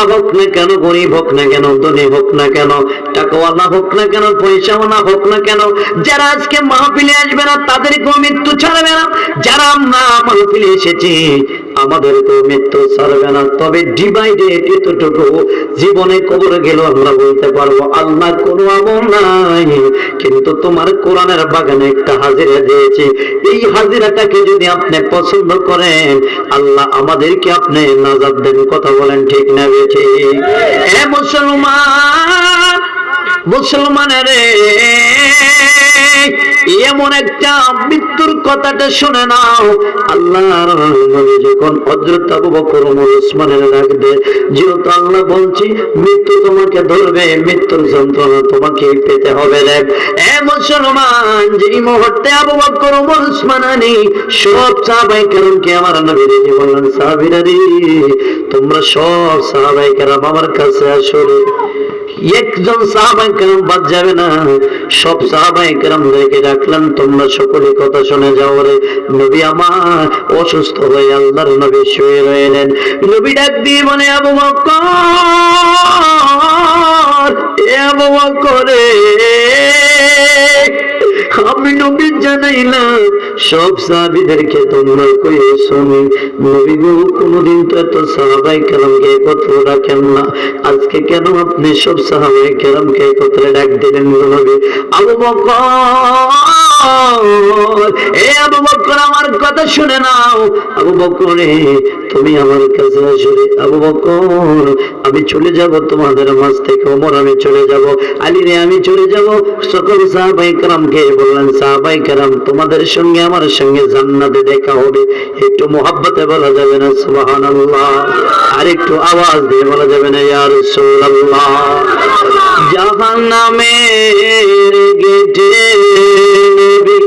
বোকা হোক না কেন, গরিব হোক না কেন, ধনী হোক না কেন, টাকাওয়ালা হোক না কেন পয়সাও না হোক না কেন, যারা আজকে মাহফিলে আসবে না, তাদেরকেও মৃত্যু ছাড়বে না। যারা না মাহফিলে এসেছি আমাদেরকেও মৃত্যু ছাড়বে না। তবে ডিভাইডেড এতটুকু জীবনে কবর গেল আমরা বলতে পারব আল্লাহ কোনো আমল নাই। কিন্তু তোমার কোরআনের বাগানে একটা হাজিরা দিয়েছি। এই হাজিরাটাকে যদি আপনি পছন্দ করেন, আল্লাহ আমাদেরকে আপনি নাজাদ দেন। কথা বলেন ঠিক না বেঠি মুসলমান, মুসলমানের এমন একটা মৃত্যুর কথাটা শুনে নাও। আল্লাহর নবী যখন হযরত আবু বকর ওমর ওসমানের যেহেতু আল্লাহ বলছি, মৃত্যু তোমাকে ধরবে, মৃত্যুর যন্ত্রণা তোমাকে পেতে হবে রে এ মুসলমান, যেই মুহূর্তে আবু বকর ওমর ওসমান আলী, সব সাহাবাই কেরামকে আমার তোমরা সব সাহাবাই কেরাম আমার কাছে আসো একজন সাহাবাই কেরাম বাদ যাবে না। সব সাহাবাই কেরাম রেখে রাখলেন তোমরা সকলে কথা শুনে যাও রে নবী আমার। অসুস্থ হয়ে আল্লাহর নবী শুয়ে রইলেন। নবী ডাক দিয়ে মানে আবু বকর, এ আবু বকরে আমি নবী জানাইলাম, সব সাহাবিদেরকে তোমরা কয়ে শুনি। নবী গো, কোনোদিন তো এত সাহাবাই কেরামকে একত্র রাখেন না। আজকে কেন আপনি সব সাহাবাই কেরামকে একত্রে ডাক দিলেন নবী আবু বকর, এ আবু বকর, আমার কথা শুনে নাও। আবু বকর তুমি আমার কাছে আসো রে আবু বকর, আমি চলে যাব তোমাদের মাঝ থেকে, ওমর, আমি চলে যাব, আলী রে, আমি চলে যাব। সকল সাহাবাই কারামকে বললেন সাহাবাই কারাম, তোমাদের সঙ্গে আমার সঙ্গে জান্নাতে দেখা হবে। একটু মোহাব্বতে বলা যাবে না, সুবহানাল্লাহ। আর একটু আওয়াজ দিয়ে বলা যাবে না, ইয়া রাসূলুল্লাহ। জাহান্নামের গেটে নবী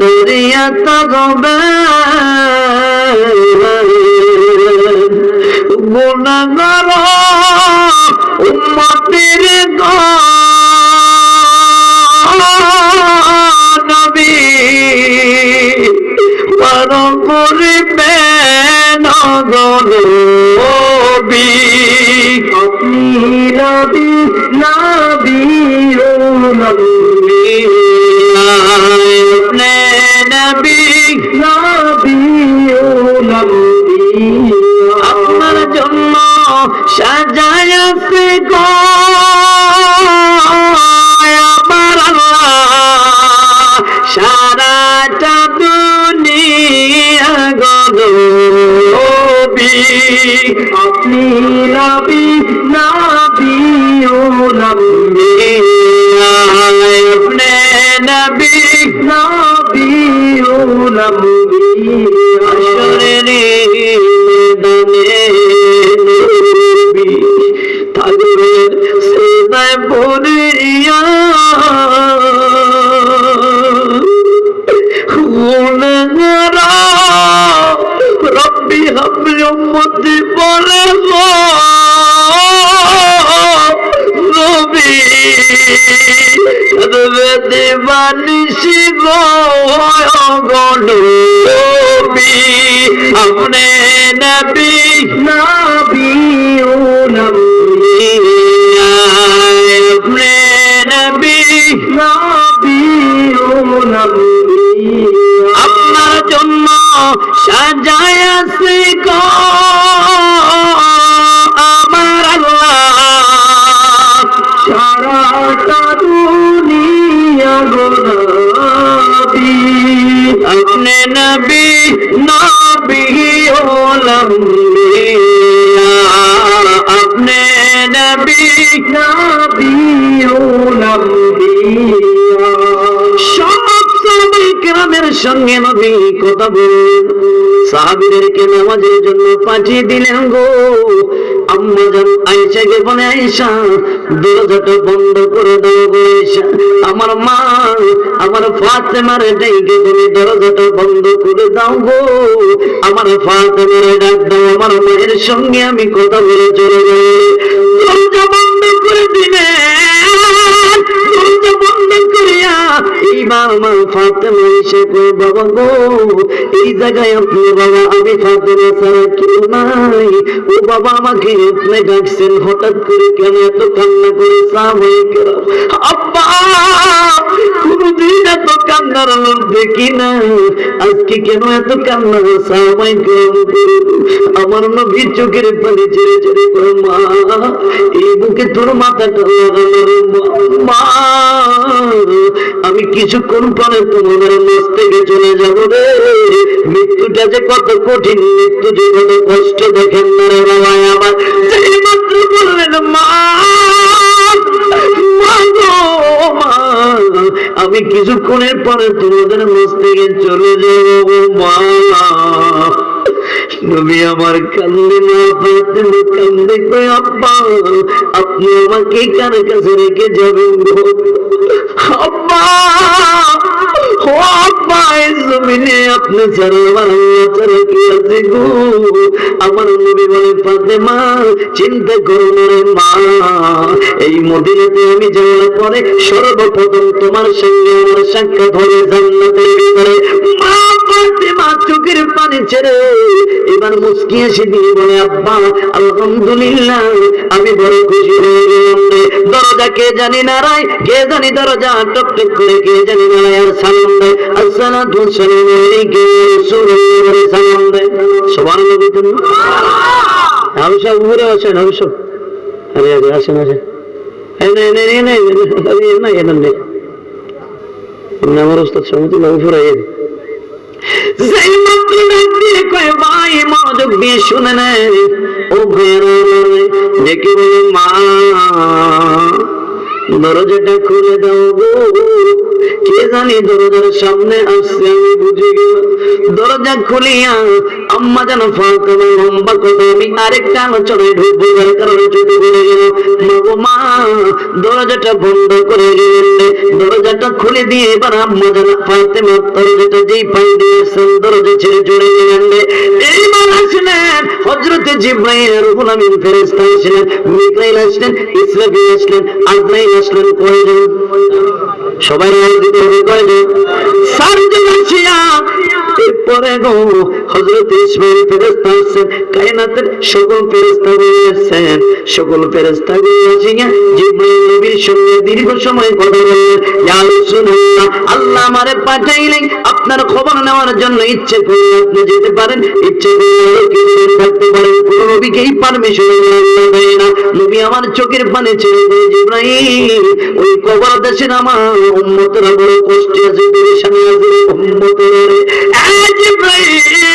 দরিয়া তগবে নবী। নবী নবী আপনি নবী। নবী। ও নবী। আপনার জন্য সাজায় গো। আপনি নবী নবী ও নবী। আপনি গনবী আপনি নবী নবী ও নবী। নবী নবী আপনার জন্য সাজায় আছে আমার আল্লাহ। সারাটা দুনিয়া গোলাপি নবী নবী ও লম্বি আপনি নবী নবী ও লম্বি সব সাহাবাই কেরামের সঙ্গে নবী কথা বললেন। সাহাবিদেরকে নামাজের জন্য পাঠিয়ে দিলেন গো। বন্ধ করে দাও গো আমার মা, আমার ডেকে তুমি বন্ধ করে দাও গো। আমার ডাক দাও, আমার মায়ের সঙ্গে আমি কথা বলে চলে যাই। দরজা বন্ধ করে দিলে, দরজা বন্ধ করিয়া এই এইবার আমার ফাতেমা এসে বাবা গো এই জায়গায় আপনি বাবা, আমি ফাতেমা ছাড়া কেউ নাই। ও বাবা আমাকে আপনি ডাকছেন, হঠাৎ করে কেন এত কান্না করে সাহাবাই কেরাম আব্বা, কোনদিন এত কান্নার লোক দেখি না। আজকে কেন এত কান্না? করে আমার নবী চোখের পানি ছেড়ে ছেড়ে মা, এই বুকে তোর মাথাটা লাগানো রে, মা। কিছুক্ষণ পরে তোমাদের মাছ থেকে চলে যাব রে। মৃত্যুটা যে কত কঠিন, মৃত্যু যে কত কষ্ট, দেখেন না রে বাবা আমার। সেই মাত্র বললেন, মা আমি কিছুক্ষণের পরে তোমাদের মাছ থেকে চলে যাব মা। নবী আমার কান্দে না পাইতে কান্দে আপনি আমাকে কার কাছে রেখে যাবেন জমিনে আপনি ছাড়া আমার আল্লাহ ছাড়া কি আছে গো আমার নবী বলে, ফাতেমা, চিন্তা করো না রে মা। এই মদিনাতে আমি যাওয়ার পরে সর্বপ্রথম তোমার সঙ্গে আমার সাক্ষাৎ হবে জান্নাতের ভিতরে। মা ফাতেমা, চোখের পানি ছেড়ে এবার মুসকি এসে দিয়ে বলে, আব্বা, আলহামদুলিল্লাহ, আমি বড় খুশি হয়ে গেলাম রে। দরজা কে জানি নারাই কে জানি দরজা টক টক করে, কে জানি সালাম দেয় সালামু আলাইকা ইয়া রাসূলুল্লাহ সালাম দেয় সুবহানাল্লাহ বলতেন আমি সব উপরে আছেন আমি আরে আরে আসেন আসেন এই নাই নাই নাই নাই এই নাই এই আমার ওস্তাদ সমতুল্লাহ উপরে আইন সেই মাত্র দিয়ে কয় ভাই মনোযোগ দিয়ে শুনে নেয় ও ভাইয়েরা ডেকে মা। দরজাটা খুলে দাও গো। কে জানি দরজার সামনে আসছে আমি বুঝে গেলাম। দরজা খুলিয়া আম্মা যেন ফাঁকা লম্বা কথা আমি আরেকটা আলোচনায় ঢুকবো, যার কারণে চুপে করে গেল। মা, দরজাটা বন্ধ করে গেলেন দরজাটা খুলে দিয়ে এবার আম্মা যেন মা দরজাটা যেই পাই দিয়েছেন দরজা ছেড়ে চলে গেলেন। রে এইবার আসলেন হজরতে জিব্রাইল রুহুল আমিন ফেরেশতা আসলেন, মিকাইল আসলেন, ইসরাফিল আসলেন, আজরাইল আসলেন, কয়জন? সবাই রাজ দিতে হবে, কয়জন? চারজন আসিয়া, এরপরে গো হজরত আসছেন কায়নাতের সকল ফেরেশতা রয়েছেন সকল আসিয়া জিব্রাইল নবীর সঙ্গে দীর্ঘ সময় কথা বললেন, ইয়া রাসূলুল্লাহ, আল্লাহ আমারে পাঠাইলেন, আপনার খবর নেওয়ার জন্য ইচ্ছে করলে আপনি যেতে পারেন, ইচ্ছে কিছুদিন থাকতে পারেন। কোন নবীকেই পারমিশন দেয় না নবী আমার চোখের পানে ছেড়ে জিব্রাইল। ওই কবর দেশের আমার উম্মতরা বড় কষ্টে আছে আছে, উম্মতরে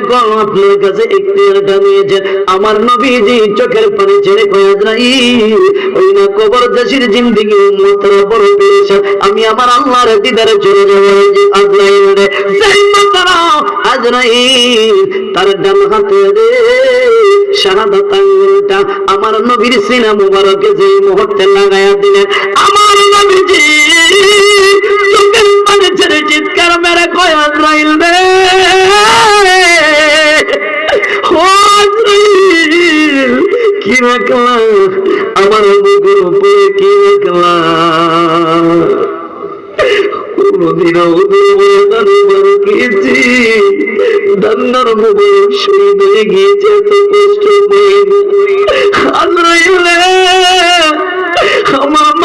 করো আপনার কাছে এখতিয়ারটা নিয়েছেন আমার নবীজি চোখের পানি ছেড়ে কয়ে নাই ওই না কবর দেশের জিন্দিগি বড় আমি আমার আল্লাহর দিদারে চলে রে। তার ডান হাতে রে শাহাদাত আঙ্গুলটা আমার নবীর সিনা মুবারকে যে মুহূর্তে লাগায়া দিলেন, আমার নবীজি চোখের পানি ছেড়ে চিৎকার মেরে কয় আমার বুকের উপরে কি রাখলা কোনদিন দুর্বলতার পেয়েছি দান্নার মোবাইল শহীদ হয়ে গিয়েছে এত কষ্ট পেয়ে আমার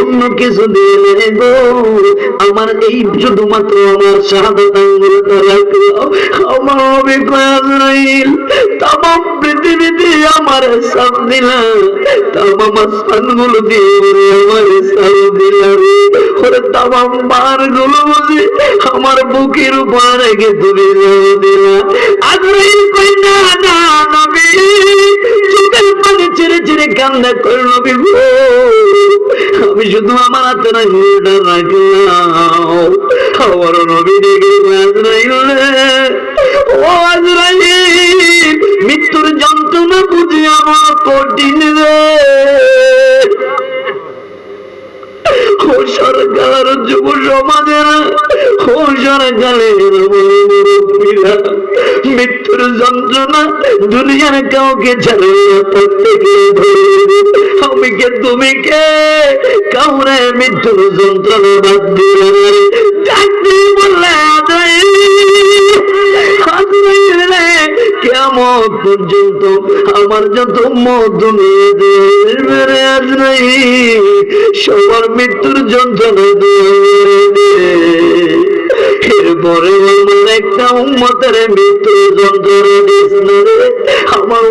অন্য কিছু দিয়ে গো, আমার এই শুধুমাত্র আমার শাহাদত রইল তাম পৃথিবীতে আমার সাপ দিলা তাম আসমানগুলো দিয়ে আমার সাপ দিলা রে। ওরে তামগুলো বুঝে আমার বুকের উপর রেখে তুমি দিলা। আজরাইল কই না, নবী। ছেড়ে ছেড়ে কান্না করে নবী গো আমি শুধু আমার হাতে না ঘুরটা রাখলাম। আমার নবী দেখে, আজরাইল ও আজরাইল, মৃত্যুর যন্ত্রণা বুঝি আমার কঠিন রে। সরকার যুব সমাজের, ও সরকারের মুরব্বীরা মৃত্যুর যন্ত্রণা দুনিয়ার কাউকে ছাড়ে না, প্রত্যেকে আমি কে তুমি কে? কাউরে মৃত্যুর যন্ত্রণা বাদ দিয়ে ডাকতে বললে কেমন পর্যন্ত আমার যত মত মেরে আজ নাই সবার মৃত্যুর যন্ত্রণা দিয়ে একটা উম্মতের মৃত্যু যন্ত্রণা। আমার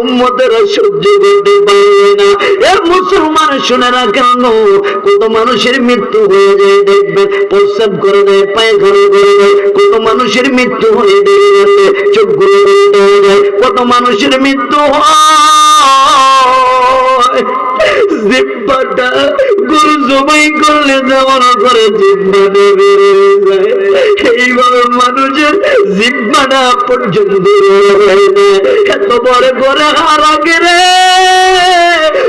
সহ্য করতে পারবে না। মুসলমান শুনে না কেন? কত মানুষের মৃত্যু হয়ে যায়, দেখবে, প্রস্রাব করে দেয় করে দেয়। কত মানুষের মৃত্যু হয়ে বন্ধ হয়ে যায়। কত মানুষের মৃত্যু হয়। জিব্বাটা গরু জবাই করলে যেমন করে জিব্বাটা বেড়ে যায়, এইভাবে মানুষের জিব্বাটা পর্যন্ত হয় এত বড় করে হারাকে রে।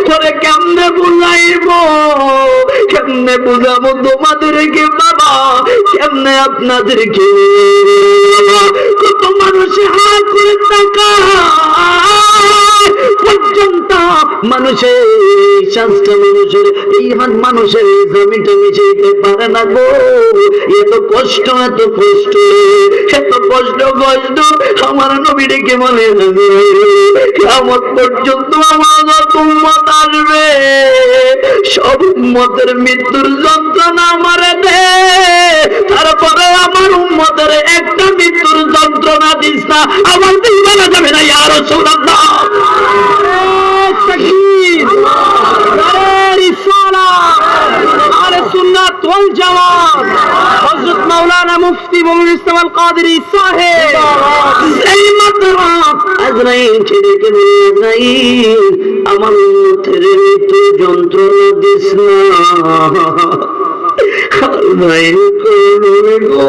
করে কেমনে বুঝাইব? কেমনে বুঝাবো তোমাদেরকে বাবা? কেমনে আপনাদেরকে? কত মানুষে হাত করে টাকা? মানুষের শ্বাসটা মানুষের পারে না গো। এত কষ্ট এত কষ্ট এত কষ্ট কষ্ট। আমার পর্যন্ত আমার আসবে। সব উম্মতের মৃত্যুর যন্ত্রণা আমার দে। তারপরে আমার উম্মতের একটা মৃত্যুর যন্ত্রণা দিস না। আমার দিন যাবে না ইয়ার সৌরাল্লাহ মমিন ইসলাম কাদেরি সাহেব। সেই মাত্র আজরাইল ছেড়েকে আজরাইল? আমার উন্নতের মৃত্যু যন্ত্রণা দিস না। গো।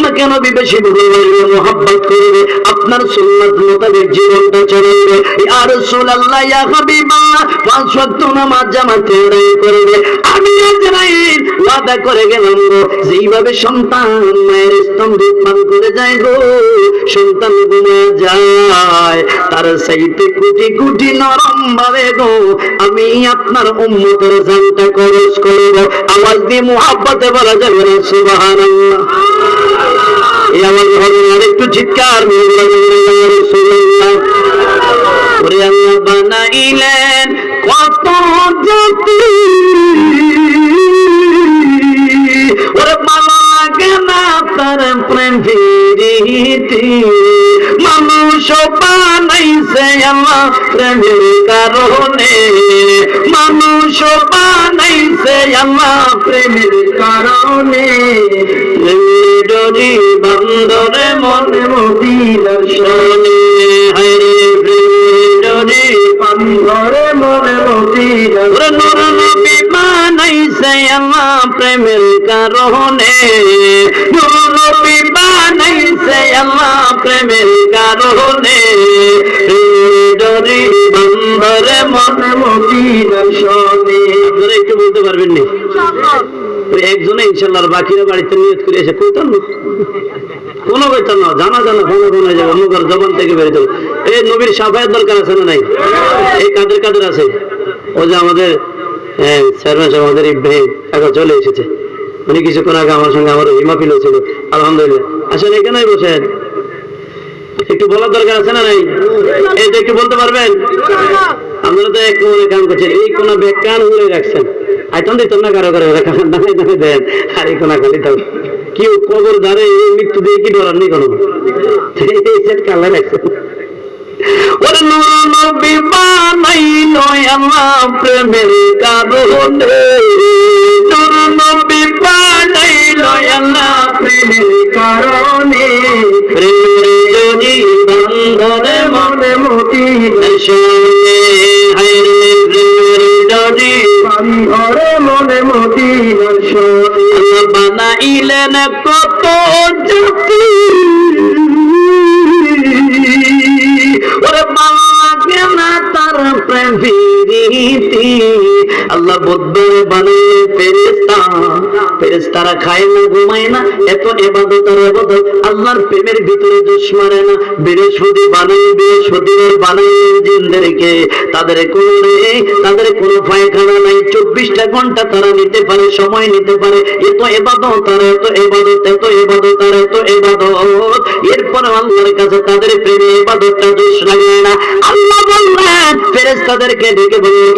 আপনাকে নবী বেশি ভালোবাসবে মোহাব্বত করবে আপনার সুন্নাত মোতাবেক জীবনটা চলবে। আর সোনাল্লাহ হাবিবাল্লাহ আমি আপনার উম্মতের জানটা খরচ করব আওয়াজ দিয়ে মুহাব্বতে বলা যাবে না চিৎকার ওরে ভালো লাগে না তার প্রেম ফিরিতি মানুষ বান বানাইছে আল্লাহ প্রেমের কারণে মানুষ মনে প্রেমের কারণে। প্রেমের কারণে। আপনারা একটু বলতে পারবেন নি? একজনে ইনশাল্লাহ বাকিরা বাড়িতে করে এসে কইতাম কোনো কইতাম না, জানা জানা কোনো কোনো যাবে জবান থেকে বেরিয়ে এই নবীর সাফায়ের দরকার আছে না নাই? এই কাদের কাদের আছে? ও যে আমাদের হ্যাঁ স্যার আমাদের ইব্রাহিম। এখন চলে এসেছে। উনি কিছুক্ষণ আগে আমার সঙ্গে আমার হিমাফিল হয়েছিল আলহামদুলিল্লাহ। আসলে এখানেই বসেন। একটু বলার দরকার আছে না নাই? তো একটু বলতে পারবেন? আপনারা তো এক মনে কাম করছেন। এই কোনা ব্যাগ কান উড়ে রাখছেন। আইতন দিত না কারও কারও দাঁড়াই দাঁড়াই দেন। আর এই কোনা খালি থাক। কি কবর ধারে এই মৃত্যু দিয়ে কি ডরার নেই কোনো? এই সেট কালা রাখছেন। ওরে নবী বানাইলো আল্লাহ প্রেমের কারণে। নবী বানাইলো আল্লাহ প্রেমের কারণে। মনে মতি শোনে হায়রে প্রেমের যদি বন্ধনে মনে মতি বানাইলেন কত জাতি। ওরে বাংলা না তার প্রেম প্রীতি। আল্লাহ বদ্ধ বানাইলে ফেরেস্তারা খায় না ঘুমায় না, এত এবাদত আর এবাদত আল্লাহর প্রেমের ভিতরে দোষ মারে না। বৃহস্পতি বানাই বৃহস্পতিবার বানাইলেন জিনদেরকে। তাদের কোনো নেই তাদের কোনো পায়খানা নাই, চব্বিশটা ঘণ্টা তারা নিতে পারে, সময় নিতে পারে। এত এবাদত তার এত এবাদত এত এবাদত তার এত এবাদত এরপর আল্লাহর কাছে তাদের প্রেমে এবাদতটা দোষ লাগে না। আল্লাহ বললেন ফেরেস্তাদেরকে ডেকে বললেন